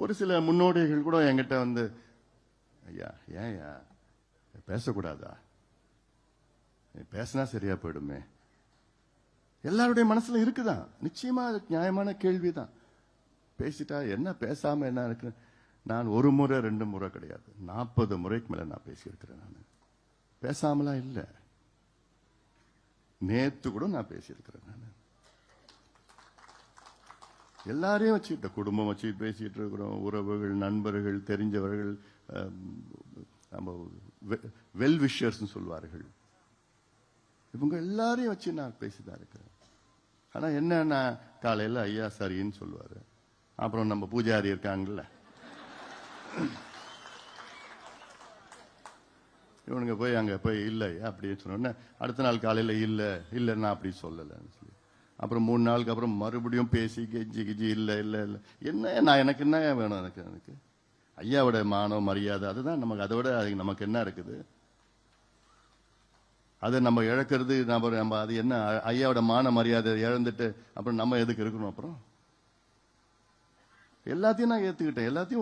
ஒரு சில முன்னோடிகள் கூட என்கிட்ட வந்து ஐயா ஏன்யா பேசக்கூடாதா? பேசினா சரியா போயிடுமே. எல்லாருடைய மனசுல இருக்குதான் நிச்சயமா அது நியாயமான கேள்விதான். பேசிட்டா என்ன பேசாம என்ன இருக்கு நான் ஒரு முறை ரெண்டு முறை கிடையாது. நாற்பது முறைக்கு மேல நான் பேசியிருக்கிறேன் நான். பேசாமலாம் இல்லை. நேத்து கூட நான் பேசியிருக்கிறேன் நான். எல்லாரையும் வச்சுக்கிட்ட குடும்பம் வச்சு பேசிட்டு இருக்கிறோம். உறவுகள் நண்பர்கள் தெரிஞ்சவர்கள் நம்ம வெல் விஷர்ஸ் சொல்வார்கள். இவங்க எல்லாரையும் வச்சு நான் பேசிதான் இருக்கிறேன். ஆனா என்ன நான் காலையில ஐயா சரின்னு சொல்லுவாரு. அப்புறம் நம்ம பூஜாரி இருக்காங்கல்ல. இவனுங்க போய் அங்க போய் இல்லை அப்படின்னு சொன்னோன்னே அடுத்த நாள் காலையில இல்ல இல்லை நான் அப்படி சொல்லலைன்னு சொல்லி. அப்புறம் மூணு நாளுக்கு அப்புறம் மறுபடியும் பேசி கெஞ்சி கிஜி இல்லை இல்லை இல்லை. என்ன நான் எனக்கு என்ன வேணும் எனக்கு எனக்கு? ஐயாவோட மானம் மரியாதை அதுதான் நமக்கு அதை விட அது நமக்கு என்ன இருக்குது? அதை நம்ம இழக்கிறது நம்ம நம்ம அது என்ன? ஐயாவோட மான மரியாதை இழந்துட்டு அப்புறம் நம்ம எதுக்கு இருக்கணும் அப்புறம்? எல்லாத்தையும் நான் ஏற்றுக்கிட்டேன் எல்லாத்தையும்